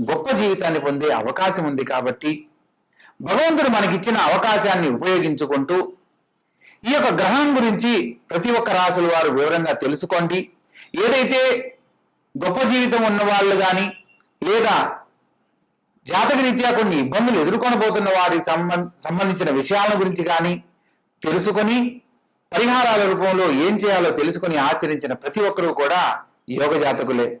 గొప్ప జీవితాన్ని పొందే అవకాశం ఉంది కాబట్టి భగవంతుడు మనకిచ్చిన అవకాశాన్ని ఉపయోగించుకుంటూ ఈ యొక్క గ్రహం గురించి ప్రతి ఒక్క రాసుల వారు వివరంగా తెలుసుకోండి. ఏదైతే గొప్ప జీవితం ఉన్న వాళ్ళు కానీ లేదా జాతకరీత్యా కొన్ని ఇబ్బందులు ఎదుర్కొనబోతున్న వారి సంబం- సంబంధించిన విషయాల గురించి కానీ తెలుసుకొని పరిహారాల రూపంలో ఏం చేయాలో తెలుసుకొని ఆచరించిన ప్రతి ఒక్కరూ కూడా యోగ జాతకులే.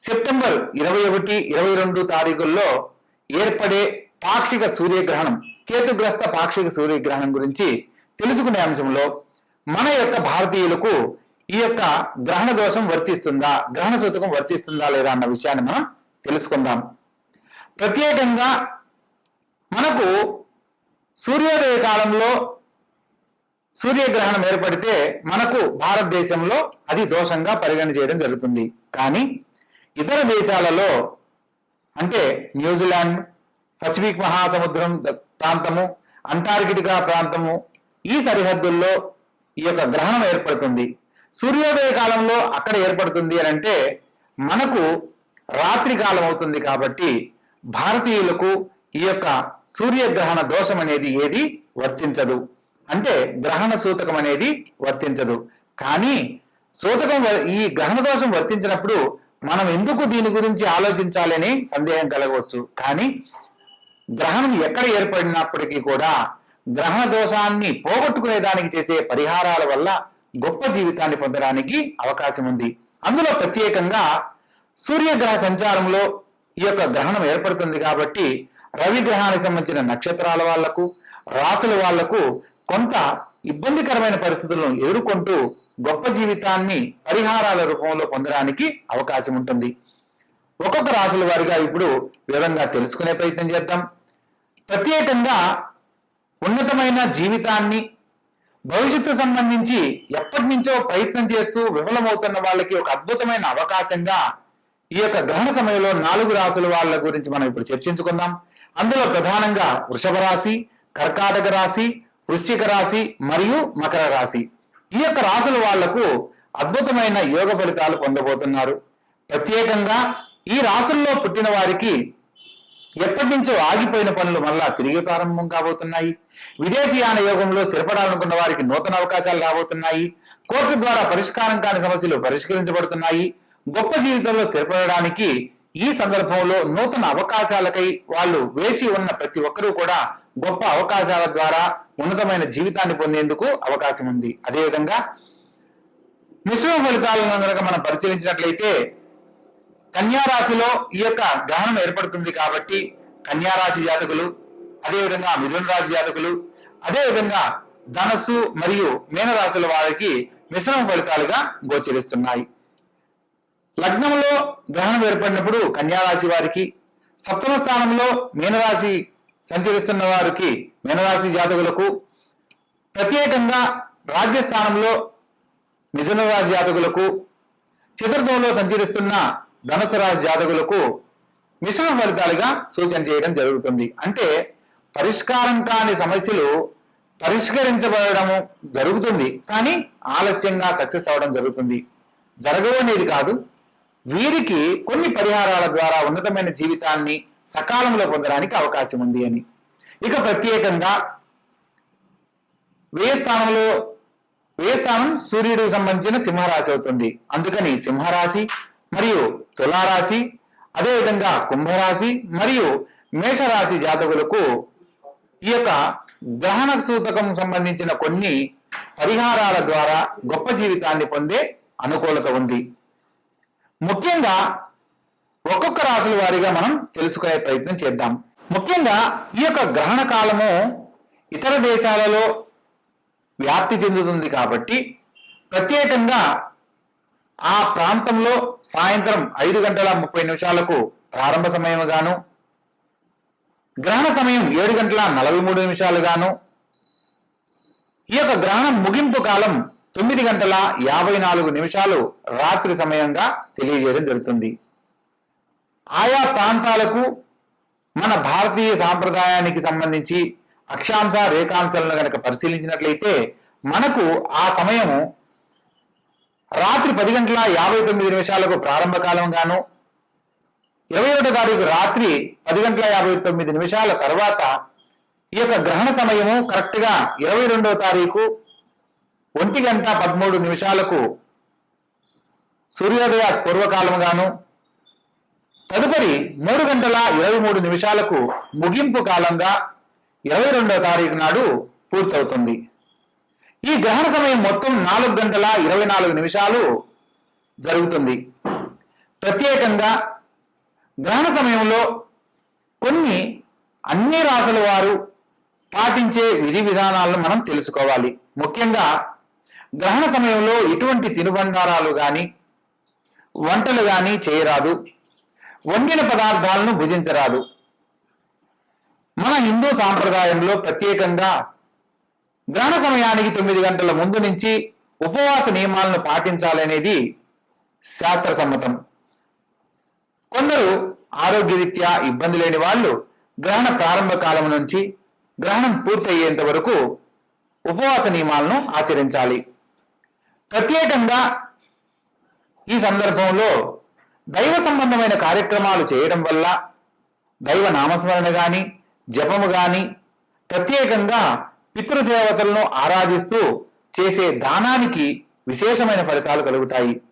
సెప్టెంబర్ ఇరవై ఒకటి ఇరవై రెండు తారీఖుల్లో ఏర్పడే పాక్షిక సూర్యగ్రహణం కేతుగ్రస్త పాక్షిక సూర్యగ్రహణం గురించి తెలుసుకునే అంశంలో మన యొక్క భారతీయులకు ఈ యొక్క గ్రహణ దోషం వర్తిస్తుందా గ్రహణ సూతకం వర్తిస్తుందా లేదా అన్న విషయాన్ని మనం తెలుసుకుందాం. ప్రత్యేకంగా మనకు సూర్యోదయ కాలంలో సూర్యగ్రహణం ఏర్పడితే మనకు భారతదేశంలో అది దోషంగా పరిగణ చేయడం జరుగుతుంది. కానీ ఇతర దేశాలలో అంటే న్యూజిలాండ్ పసిఫిక్ మహాసముద్రం ప్రాంతము అంటార్కిటికా ప్రాంతము ఈ సరిహద్దుల్లో ఈ యొక్క గ్రహణం ఏర్పడుతుంది. సూర్యోదయ కాలంలో అక్కడ ఏర్పడుతుంది అని అంటే మనకు రాత్రి కాలం అవుతుంది కాబట్టి భారతీయులకు ఈ యొక్క సూర్యగ్రహణ దోషం అనేది ఏది వర్తించదు. అంటే గ్రహణ సూతకం అనేది వర్తించదు. కానీ సూతకం ఈ గ్రహణ దోషం వర్తించినప్పుడు మనం ఎందుకు దీని గురించి ఆలోచించాలని సందేహం కలగవచ్చు. కానీ గ్రహణం ఎక్కడ ఏర్పడినప్పటికీ కూడా గ్రహణ దోషాన్ని పోగొట్టుకునే దానికి చేసే పరిహారాల వల్ల గొప్ప జీవితాన్ని పొందడానికి అవకాశం ఉంది. అందులో ప్రత్యేకంగా సూర్యగ్రహ సంచారంలో ఈ యొక్క గ్రహణం ఏర్పడుతుంది కాబట్టి రవి గ్రహానికి సంబంధించిన నక్షత్రాల వాళ్ళకు రాసుల వాళ్ళకు కొంత ఇబ్బందికరమైన పరిస్థితులను ఎదుర్కొంటూ గొప్ప జీవితాన్ని పరిహారాల రూపంలో పొందడానికి అవకాశం ఉంటుంది. ఒక్కొక్క రాశుల వారిగా ఇప్పుడు వివరంగా తెలుసుకునే ప్రయత్నం చేద్దాం. ప్రత్యేకంగా ఉన్నతమైన జీవితాన్ని భవిష్యత్తు సంబంధించి ఎప్పటి నుంచో ప్రయత్నం చేస్తూ విఫలమవుతున్న వాళ్ళకి ఒక అద్భుతమైన అవకాశంగా ఈ యొక్క గ్రహణ సమయంలో నాలుగు రాసుల వాళ్ళ గురించి మనం ఇప్పుడు చర్చించుకుందాం. అందులో ప్రధానంగా వృషభ రాశి కర్కాటక రాశి వృశ్చిక రాశి మరియు మకర రాశి. ఈ యొక్క రాసుల వాళ్ళకు అద్భుతమైన యోగ ఫలితాలు పొందబోతున్నారు. ప్రత్యేకంగా ఈ రాసుల్లో పుట్టిన వారికి ఎప్పటి నుంచో ఆగిపోయిన పనులు మళ్ళా తిరిగి ప్రారంభం కాబోతున్నాయి. విదేశీయాన యోగంలో స్థిరపడాలనుకున్న వారికి నూతన అవకాశాలు రాబోతున్నాయి. కోర్టు ద్వారా పరిష్కారం కాని సమస్యలు పరిష్కరించబడుతున్నాయి. గొప్ప జీవితంలో స్థిరపడడానికి ఈ సందర్భంలో నూతన అవకాశాలకై వాళ్ళు వేచి ఉన్న ప్రతి ఒక్కరూ కూడా గొప్ప అవకాశాల ద్వారా ఉన్నతమైన జీవితాన్ని పొందేందుకు అవకాశం ఉంది. అదేవిధంగా మిశ్రమ ఫలితాలను కనుక మనం పరిశీలించినట్లయితే కన్యారాశిలో ఈ యొక్క గ్రహణం ఏర్పడుతుంది కాబట్టి కన్యారాశి జాతకులు అదేవిధంగా మిథున రాశి జాతకులు అదేవిధంగా ధనస్సు మరియు మీనరాశుల వారికి మిశ్రమ ఫలితాలుగా గోచరిస్తున్నాయి. లగ్నంలో గ్రహణం ఏర్పడినప్పుడు కన్యారాశి వారికి సప్తమ స్థానంలో మీనరాశి సంచరిస్తున్న వారికి మీనరాశి జాతకులకు ప్రత్యేకంగా రాజ్యస్థానంలో మిథున రాశి జాతకులకు చతుర్థంలో సంచరిస్తున్న ధనుసు రాశి జాతకులకు మిశ్రమ ఫలితాలుగా సూచన చేయడం జరుగుతుంది. అంటే పరిష్కారం కాని సమస్యలు పరిష్కరించబడము జరుగుతుంది. కానీ ఆలస్యంగా సక్సెస్ అవ్వడం జరుగుతుంది. జరగవు అనేది కాదు. వీరికి కొన్ని పరిహారాల ద్వారా ఉన్నతమైన జీవితాన్ని సకాలంలో పొందడానికి అవకాశం ఉంది అని. ఇక ప్రత్యేకంగా వ్యయ స్థానంలో వ్యయ స్థానం సూర్యుడికి సంబంధించిన సింహరాశి అవుతుంది. అందుకని సింహరాశి మరియు తులారాశి అదేవిధంగా కుంభరాశి మరియు మేషరాశి జాతకులకు ఈ యొక్క గ్రహణ సూతకం సంబంధించిన కొన్ని పరిహారాల ద్వారా గొప్ప జీవితాన్ని పొందే అనుకూలత ఉంది. ముఖ్యంగా ఒక్కొక్క రాశుల వారీగా మనం తెలుసుకునే ప్రయత్నం చేద్దాం. ముఖ్యంగా ఈ యొక్క గ్రహణ కాలము ఇతర దేశాలలో వ్యాప్తి చెందుతుంది కాబట్టి ప్రత్యేకంగా ఆ ప్రాంతంలో సాయంత్రం ఐదు గంటల ముప్పై నిమిషాలకు ప్రారంభ సమయం గాను గ్రహణ సమయం ఏడు గంటల నలభై మూడు నిమిషాలు గాను ఈ యొక్క గ్రహణం ముగింపు కాలం తొమ్మిది గంటల యాభై నాలుగు నిమిషాలు రాత్రి సమయంగా తెలియజేయడం జరుగుతుంది. ఆయా ప్రాంతాలకు మన భారతీయ సాంప్రదాయానికి సంబంధించి అక్షాంశ రేఖాంశాలను కనుక పరిశీలించినట్లయితే మనకు ఆ సమయము రాత్రి పది గంటల యాభై తొమ్మిది నిమిషాలకు ప్రారంభ కాలం గాను ఇరవై ఒకటో తారీఖు రాత్రి పది గంటల యాభై తొమ్మిది నిమిషాల తర్వాత ఈ యొక్క గ్రహణ సమయము కరెక్ట్గా ఇరవై రెండవ తారీఖు ఒంటి గంట పదమూడు నిమిషాలకు సూర్యోదయ పూర్వకాలం గాను తదుపరి మూడు గంటల ఇరవై మూడు నిమిషాలకు ముగింపు కాలంగా ఇరవై రెండవ తారీఖు నాడు పూర్తవుతుంది. ఈ గ్రహణ సమయం మొత్తం నాలుగు గంటల ఇరవై నాలుగు నిమిషాలు జరుగుతుంది. ప్రత్యేకంగా గ్రహణ సమయంలో కొన్ని అన్ని రాసుల వారు పాటించే విధి విధానాలను మనం తెలుసుకోవాలి. ముఖ్యంగా గ్రహణ సమయంలో ఎటువంటి తినుబండారాలు కానీ వంటలు కానీ చేయరాదు. వండిన పదార్థాలను భుజించరాదు. మన హిందూ సాంప్రదాయంలో ప్రత్యేకంగా గ్రహణ సమయానికి తొమ్మిది గంటల ముందు నుంచి ఉపవాస నియమాలను పాటించాలనేది శాస్త్ర సమ్మతం కొందరు ఆరోగ్యరీత్యా ఇబ్బంది లేని వాళ్ళు గ్రహణ ప్రారంభ కాలం నుంచి గ్రహణం పూర్తయ్యేంత వరకు ఉపవాస నియమాలను ఆచరించాలి. ప్రత్యేకంగా ఈ సందర్భంలో దైవ సంబంధమైన కార్యక్రమాలు చేయడం వల్ల దైవ నామస్మరణ కానీ జపము కానీ ప్రత్యేకంగా పితృదేవతలను ఆరాధిస్తూ చేసే దానానికి విశేషమైన ఫలితాలు కలుగుతాయి.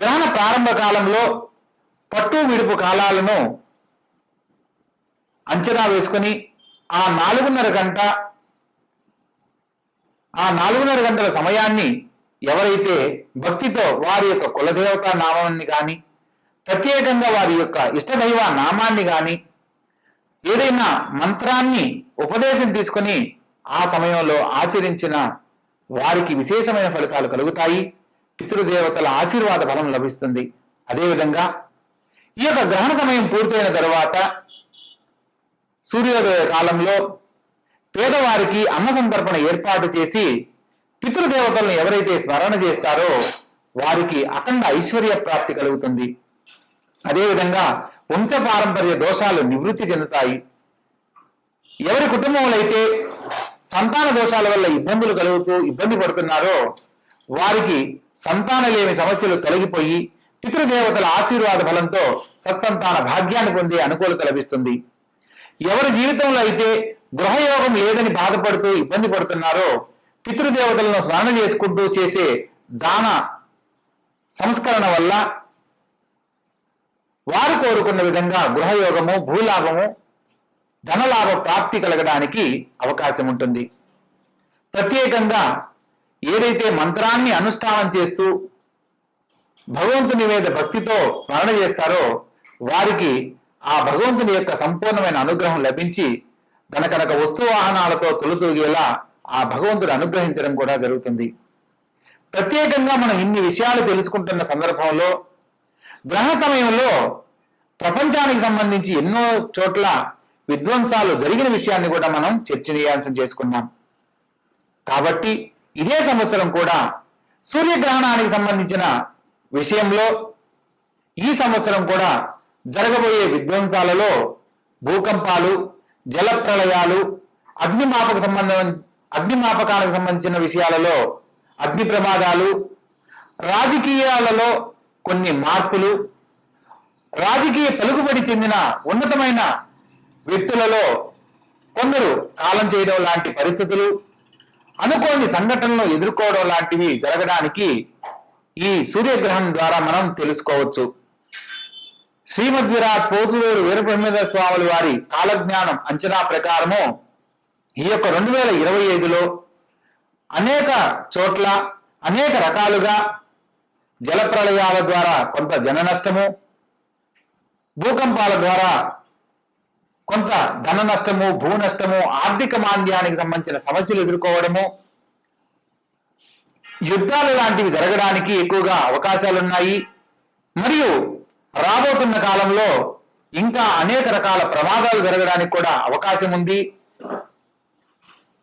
గ్రహణ ప్రారంభ కాలంలో పట్టు విడుపు కాలాలను అంచనా వేసుకుని ఆ నాలుగున్నర గంట ఆ నాలుగున్నర గంటల సమయాన్ని ఎవరైతే భక్తితో వారి యొక్క కులదేవత నామాన్ని కానీ ప్రత్యేకంగా వారి యొక్క ఇష్టదైవ నామాన్ని కానీ ఏదైనా మంత్రాన్ని ఉపదేశం తీసుకుని ఆ సమయంలో ఆచరించిన వారికి విశేషమైన ఫలితాలు కలుగుతాయి. పితృదేవతల ఆశీర్వాద ఫలం లభిస్తుంది. అదేవిధంగా ఈ యొక్క గ్రహణ సమయం పూర్తయిన తర్వాత సూర్యోదయ కాలంలో పేదవారికి అన్న సంతర్పణ ఏర్పాటు చేసి పితృదేవతలను ఎవరైతే స్మరణ చేస్తారో వారికి అఖండ ఐశ్వర్య ప్రాప్తి కలుగుతుంది. అదేవిధంగా వంశపారంపర్య దోషాలు నివృత్తి చెందుతాయి. ఎవరి కుటుంబంలో అయితే సంతాన దోషాల వల్ల ఇబ్బందులు కలుగుతూ ఇబ్బంది పడుతున్నారో వారికి సంతాన లేని సమస్యలు తొలగిపోయి పితృదేవతల ఆశీర్వాద ఫలంతో సత్సంతాన భాగ్యాన్ని పొందే అనుకూలత లభిస్తుంది. ఎవరి జీవితంలో అయితే గృహయోగం లేదని బాధపడుతూ ఇబ్బంది పడుతున్నారో పితృదేవతలను స్మరణ చేసుకుంటూ చేసే దాన సంస్కరణ వల్ల వారు కోరుకున్న విధంగా గృహయోగము భూలాభము ధనలాభ ప్రాప్తి కలగడానికి అవకాశం ఉంటుంది. ప్రత్యేకంగా ఏదైతే మంత్రాన్ని అనుష్ఠానం చేస్తూ భగవంతుని మీద భక్తితో స్మరణ చేస్తారో వారికి ఆ భగవంతుని యొక్క సంపూర్ణమైన అనుగ్రహం లభించి గనకనక వస్తు వాహనాలతో తొలుతూగేలా ఆ భగవంతుడు అనుగ్రహించడం కూడా జరుగుతుంది. ప్రత్యేకంగా మనం ఇన్ని విషయాలు తెలుసుకుంటున్న సందర్భంలో గ్రహణ సమయంలో ప్రపంచానికి సంబంధించి ఎన్నో చోట్ల విధ్వంసాలు జరిగిన విషయాన్ని కూడా మనం చర్చనీయాంశం చేసుకున్నాం. కాబట్టి ఇదే సంవత్సరం కూడా సూర్యగ్రహణానికి సంబంధించిన విషయంలో ఈ సంవత్సరం కూడా జరగబోయే విధ్వంసాలలో భూకంపాలు జలప్రళయాలు అగ్నిమాపక సంబంధం అగ్నిమాపకాలకు సంబంధించిన విషయాలలో అగ్ని ప్రమాదాలు రాజకీయాలలో కొన్ని మార్పులు రాజకీయ పలుకుబడి చెందిన ఉన్నతమైన వ్యక్తులలో కొందరు కాలం చేయడం లాంటి పరిస్థితులు అనుకోని సంఘటనలు ఎదుర్కోవడం లాంటివి జరగడానికి ఈ సూర్యగ్రహణం ద్వారా మనం తెలుసుకోవచ్చు. శ్రీమద్విరాట్ పోతులూరు వీరబ్రహ్మేంద్ర స్వాముల వారి కాలజ్ఞానం అంచనా ప్రకారము ఈ యొక్క రెండు వేల ఇరవై ఐదులో అనేక చోట్ల అనేక రకాలుగా జలప్రళయాల ద్వారా కొంత జన నష్టము భూకంపాల ద్వారా కొంత ధన నష్టము భూ నష్టము ఆర్థిక మాంద్యానికి సంబంధించిన సమస్యలు ఎదుర్కోవడము యుద్ధాలు లాంటివి జరగడానికి ఎక్కువగా అవకాశాలు ఉన్నాయి మరియు రాబోతున్న కాలంలో ఇంకా అనేక రకాల ప్రమాదాలు జరగడానికి కూడా అవకాశం ఉంది.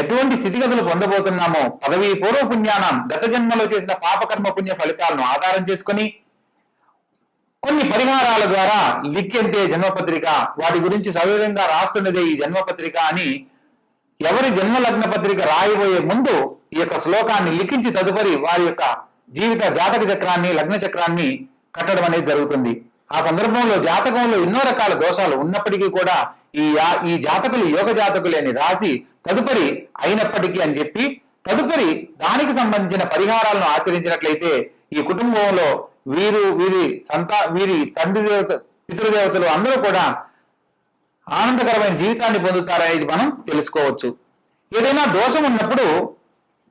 ఎటువంటి స్థితిగతులు పొందబోతున్నామో పదవి పూర్వ పుణ్యానం గత జన్మలో చేసిన పాపకర్మ పుణ్య ఫలితాలను ఆధారం చేసుకొని కొన్ని పరిహారాల ద్వారా లిఖ్యంతే జన్మపత్రిక వాటి గురించి సవివరంగా రాస్తున్నదే ఈ జన్మపత్రిక అని ఎవరి జన్మలగ్న పత్రిక రాయబోయే ముందు ఈ యొక్క శ్లోకాన్ని లిఖించి తదుపరి వారి యొక్క జీవిత జాతక చక్రాన్ని లగ్న చక్రాన్ని కట్టడం అనేది జరుగుతుంది. ఆ సందర్భంలో జాతకంలో ఎన్నో రకాల దోషాలు ఉన్నప్పటికీ కూడా ఈ ఈ జాతకులు యోగ జాతకులు అని రాసి తదుపరి అయినప్పటికీ అని చెప్పి తదుపరి దానికి సంబంధించిన పరిహారాలను ఆచరించినట్లయితే ఈ కుటుంబంలో వీరు వీరి సంతా వీరి తండ్రి దేవత పితృదేవతలు అందరూ కూడా ఆనందకరమైన జీవితాన్ని పొందుతారనేది మనం తెలుసుకోవచ్చు. ఏదైనా దోషం ఉన్నప్పుడు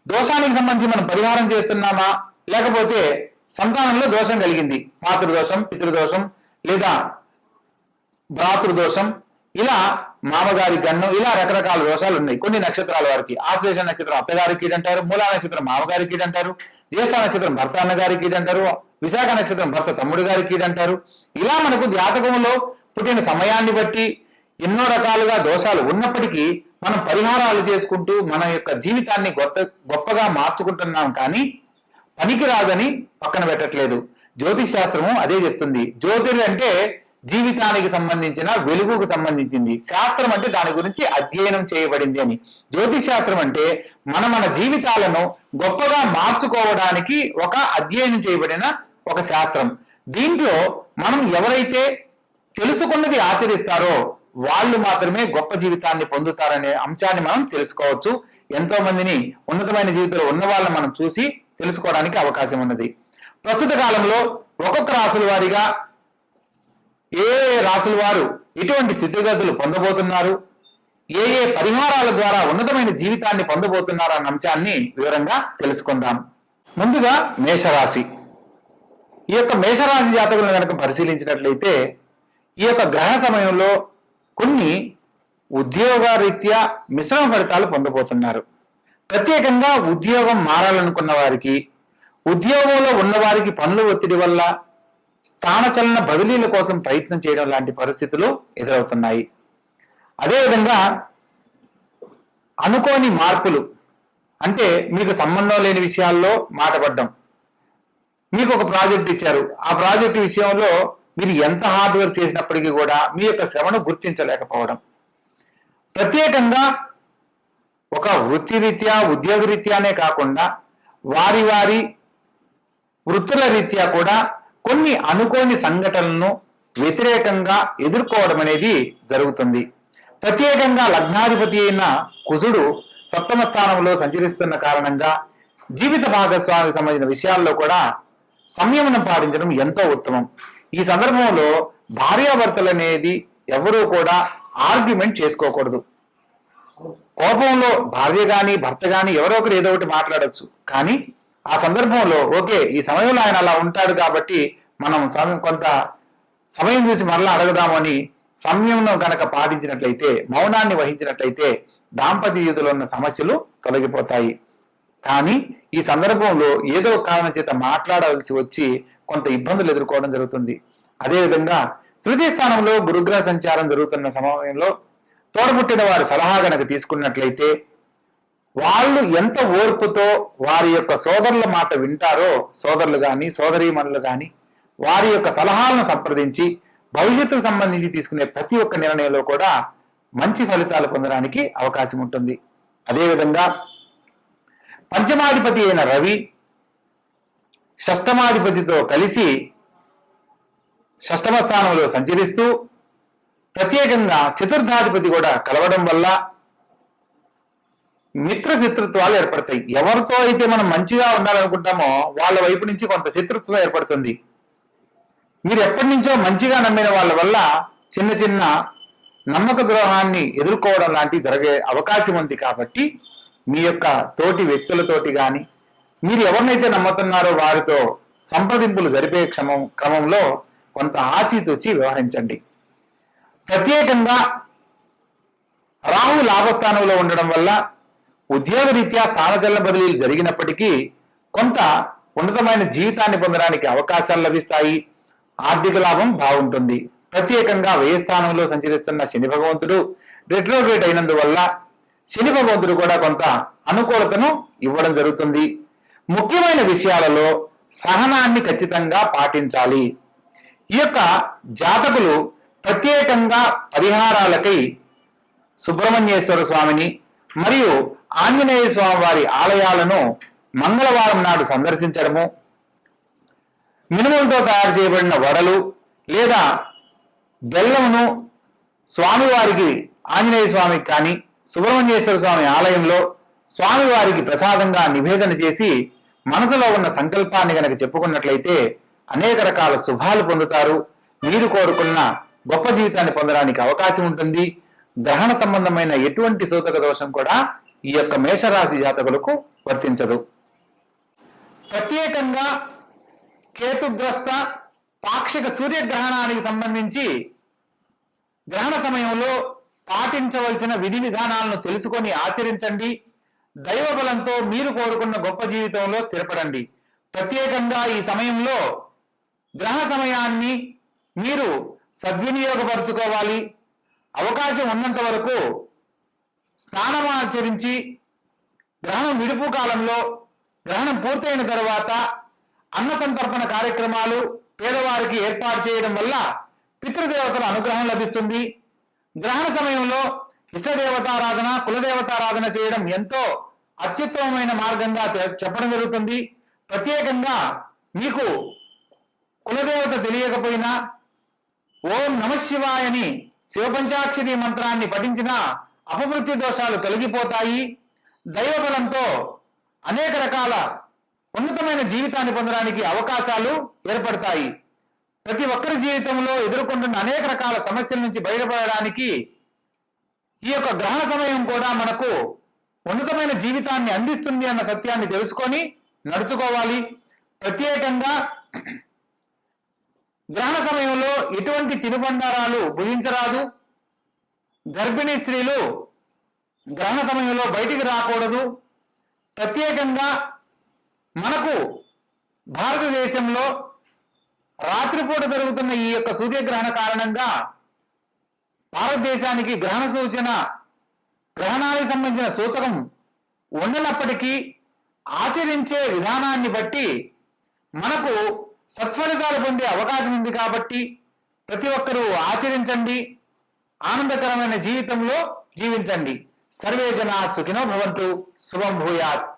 దోషానికి సంబంధించి మనం పరిహారం చేస్తున్నామా? లేకపోతే సంతానంలో దోషం కలిగింది. మాతృదోషం పితృదోషం లేదా భ్రాతృదోషం. ఇలా మామగారి గన్నం ఇలా రకరకాల దోషాలు ఉన్నాయి. కొన్ని నక్షత్రాల వారికి ఆశ్లేష నక్షత్రం అత్తగారి కీడు అంటారు మూలా నక్షత్రం మామగారి కీడు అంటారు జ్యేష్ఠ నక్షత్రం భర్త అన్నగారి కీడు అంటారు విశాఖ నక్షత్రం భర్త తమ్ముడు గారి కీడు అంటారు ఇలా మనకు జాతకంలో పుట్టిన సమయాన్ని బట్టి ఎన్నో రకాలుగా దోషాలు ఉన్నప్పటికీ మనం పరిహారాలు చేసుకుంటూ మన యొక్క జీవితాన్ని గొప్ప గొప్పగా మార్చుకుంటున్నాం. కానీ పనికి రాదని పక్కన పెట్టట్లేదు. జ్యోతిష్ శాస్త్రము అదే చెప్తుంది. జ్యోతిర్ అంటే జీవితానికి సంబంధించిన వెలుగుకు సంబంధించింది. శాస్త్రం అంటే దాని గురించి అధ్యయనం చేయబడింది అని. జ్యోతిష్ శాస్త్రం అంటే మన మన జీవితాలను గొప్పగా మార్చుకోవడానికి ఒక అధ్యయనం చేయబడిన ఒక శాస్త్రం. దీంట్లో మనం ఎవరైతే తెలుసుకున్నది ఆచరిస్తారో వాళ్ళు మాత్రమే గొప్ప జీవితాన్ని పొందుతారనే అంశాన్ని మనం తెలుసుకోవచ్చు. ఎంతో మందిని ఉన్నతమైన జీవితంలో ఉన్న వాళ్ళని మనం చూసి తెలుసుకోవడానికి అవకాశం ఉన్నది. ప్రస్తుత కాలంలో ఒక్కొక్క రాసుల వారిగా ఏ ఏ రాసుల వారు ఎటువంటి స్థితిగతులు పొందబోతున్నారు? ఏ ఏ పరిహారాల ద్వారా ఉన్నతమైన జీవితాన్ని పొందబోతున్నారు అన్న అంశాన్ని వివరంగా తెలుసుకుందాం. ముందుగా మేషరాశి. ఈ యొక్క మేషరాశి జాతకులను కనుక పరిశీలించినట్లయితే ఈ యొక్క గ్రహణ సమయంలో కొన్ని ఉద్యోగరీత్యా మిశ్రమ ఫలితాలు పొందబోతున్నారు. ప్రత్యేకంగా ఉద్యోగం మారాలనుకున్న వారికి ఉద్యోగంలో ఉన్నవారికి పనుల ఒత్తిడి వల్ల స్థానచలన బదిలీల కోసం ప్రయత్నం చేయడం లాంటి పరిస్థితులు ఎదురవుతున్నాయి. అదేవిధంగా అనుకోని మార్పులు అంటే మీకు సంబంధం లేని విషయాల్లో మాటపడ్డం మీకు ఒక ప్రాజెక్ట్ ఇచ్చారు. ఆ ప్రాజెక్ట్ విషయంలో మీరు ఎంత హార్డ్ వర్క్ చేసినప్పటికీ కూడా మీ యొక్క శ్రమను గుర్తించలేకపోవడం. ప్రత్యేకంగా ఒక వృత్తిరీత్యా ఉద్యోగ రీత్యానే కాకుండా వారి వారి వృత్తుల రీత్యా కూడా కొన్ని అనుకోని సంఘటనలను వ్యతిరేకంగా ఎదుర్కోవడం అనేది జరుగుతుంది. ప్రత్యేకంగా లగ్నాధిపతి అయిన కుజుడు సప్తమ స్థానంలో సంచరిస్తున్న కారణంగా జీవిత భాగస్వామికి సంబంధించిన విషయాల్లో కూడా సంయమనం పాటించడం ఎంతో ఉత్తమం. ఈ సందర్భంలో భార్యాభర్తలు అనేది ఎవరూ కూడా ఆర్గ్యుమెంట్ చేసుకోకూడదు. కోపంలో భార్య గాని భర్త గాని ఎవరో ఒకరు ఏదో ఒకటి మాట్లాడచ్చు. కానీ ఆ సందర్భంలో ఓకే ఈ సమయంలో ఆయన అలా ఉంటాడు కాబట్టి మనం సమయం కొంత సమయం చూసి మరలా అడగదామని సంయమనం కనుక పాటించినట్లయితే మౌనాన్ని వహించినట్లయితే దాంపత్య జీవితంలో ఉన్న సమస్యలు తొలగిపోతాయి. కానీ ఈ సందర్భంలో ఏదో ఒక కారణం చేత మాట్లాడవలసి వచ్చి కొంత ఇబ్బందులు ఎదుర్కోవడం జరుగుతుంది. అదేవిధంగా తృతీయ స్థానంలో గురుగ్రహ సంచారం జరుగుతున్న సమయంలో తోడబుట్టిన వారి సలహా గనక తీసుకున్నట్లయితే వాళ్ళు ఎంత ఓర్పుతో వారి యొక్క సోదరుల మాట వింటారో సోదరులు కానీ సోదరీమణులు కానీ వారి యొక్క సలహాలను సంప్రదించి భవిష్యత్తుకు సంబంధించి తీసుకునే ప్రతి ఒక్క నిర్ణయంలో కూడా మంచి ఫలితాలు పొందడానికి అవకాశం ఉంటుంది. అదేవిధంగా పంచమాధిపతి అయిన రవి షష్టమాధిపతితో కలిసి షష్టమ స్థానంలో సంచరిస్తూ ప్రత్యేకంగా చతుర్థాధిపతి కూడా కలవడం వల్ల మిత్ర శత్రుత్వాలు ఏర్పడతాయి. ఎవరితో అయితే మనం మంచిగా ఉండాలనుకుంటామో వాళ్ళ వైపు నుంచి కొంత శత్రుత్వం ఏర్పడుతుంది. మీరు ఎప్పటి నుంచో మంచిగా నమ్మిన వాళ్ళ వల్ల చిన్న చిన్న నమ్మక ద్రోహాన్ని ఎదుర్కోవడం లాంటివి జరిగే అవకాశం ఉంది కాబట్టి మీ యొక్క తోటి వ్యక్తులతోటి కానీ మీరు ఎవరినైతే నమ్ముతున్నారో వారితో సంప్రదింపులు జరిపే క్రమం క్రమంలో కొంత ఆచితూచి వ్యవహరించండి. ప్రత్యేకంగా రాహు లాభస్థానంలో ఉండడం వల్ల ఉద్యోగ రీత్యా స్థానచలన బదిలీలు జరిగినప్పటికీ కొంత ఉన్నతమైన జీవితాన్ని పొందడానికి అవకాశాలు లభిస్తాయి. ఆర్థిక లాభం బాగుంటుంది. ప్రత్యేకంగా వ్యయస్థానంలో సంచరిస్తున్న శని భగవంతుడు రెట్రోగ్రేట్ అయినందువల్ల శని భగవంతుడు కూడా కొంత అనుకూలతను ఇవ్వడం జరుగుతుంది. ముఖ్యమైన విషయాలలో సహనాన్ని ఖచ్చితంగా పాటించాలి. ఈ యొక్క జాతకులు ప్రత్యేకంగా పరిహారాలకై సుబ్రహ్మణ్యేశ్వర స్వామిని మరియు ఆంజనేయ స్వామి వారి ఆలయాలను మంగళవారం నాడు సందర్శించడము మినుములతో తయారు చేయబడిన వడలు లేదా బెల్లమును స్వామివారికి ఆంజనేయ స్వామికి కానీ సుబ్రహ్మణ్యేశ్వర స్వామి ఆలయంలో స్వామివారికి ప్రసాదంగా నివేదన చేసి మనసులో ఉన్న సంకల్పాన్ని గనక చెప్పుకున్నట్లయితే అనేక రకాల శుభాలు పొందుతారు. మీరు కోరుకున్న గొప్ప జీవితాన్ని పొందడానికి అవకాశం ఉంటుంది. గ్రహణ సంబంధమైన ఎటువంటి సూతక దోషం కూడా ఈ యొక్క మేషరాశి జాతకులకు వర్తించదు. ప్రత్యేకంగా కేతుగ్రస్త పాక్షిక సూర్యగ్రహణానికి సంబంధించి గ్రహణ సమయంలో పాటించవలసిన విధి విధానాలను తెలుసుకొని ఆచరించండి. దైవ బలంతో మీరు కోరుకున్న గొప్ప జీవితంలో స్థిరపడండి. ప్రత్యేకంగా ఈ సమయంలో గ్రహణ సమయాన్ని మీరు సద్వినియోగపరచుకోవాలి. అవకాశం ఉన్నంత వరకు స్నానం ఆచరించి గ్రహణం విడుపు కాలంలో గ్రహణం పూర్తయిన తర్వాత అన్న సంతర్పణ కార్యక్రమాలు పేదవారికి ఏర్పాటు చేయడం వల్ల పితృదేవతల అనుగ్రహం లభిస్తుంది. గ్రహణ సమయంలో ఇష్టదేవతారాధన కులదేవతారాధన చేయడం ఎంతో అత్యుత్తమమైన మార్గంగా చెప్పడం జరుగుతుంది. ప్రత్యేకంగా మీకు కులదేవత తెలియకపోయినా ఓం నమశివాయని శివపంచాక్షరి మంత్రాన్ని పఠించిన అపమృత్యు దోషాలు తొలగిపోతాయి. దైవబలంతో అనేక రకాల ఉన్నతమైన జీవితాన్ని పొందడానికి అవకాశాలు ఏర్పడతాయి. ప్రతి ఒక్కరి జీవితంలో ఎదుర్కొంటున్న అనేక రకాల సమస్యల నుంచి బయటపడడానికి ఈ యొక్క గ్రహణ సమయం కూడా మనకు ఉన్నతమైన జీవితాన్ని అందిస్తుంది అన్న సత్యాన్ని తెలుసుకొని నడుచుకోవాలి. ప్రత్యేకంగా గ్రహణ సమయంలో ఎటువంటి తినుబండారాలు భుజించరాదు గర్భిణీ స్త్రీలు గ్రహణ సమయంలో బయటికి రాకూడదు. ప్రత్యేకంగా మనకు భారతదేశంలో రాత్రిపూట జరుగుతున్న ఈ యొక్క సూర్యగ్రహణ కారణంగా భారతదేశానికి గ్రహణ సూచన గ్రహణానికి సంబంధించిన సూతకం ఉండనప్పటికీ ఆచరించే విధానాన్ని బట్టి మనకు సత్ఫలితాలు పొందే అవకాశం ఉంది కాబట్టి ప్రతి ఒక్కరూ ఆచరించండి. ఆనందకరమైన జీవితంలో జీవించండి. సర్వే జనా సుఖినో భవంతు. శుభం భూయాత్.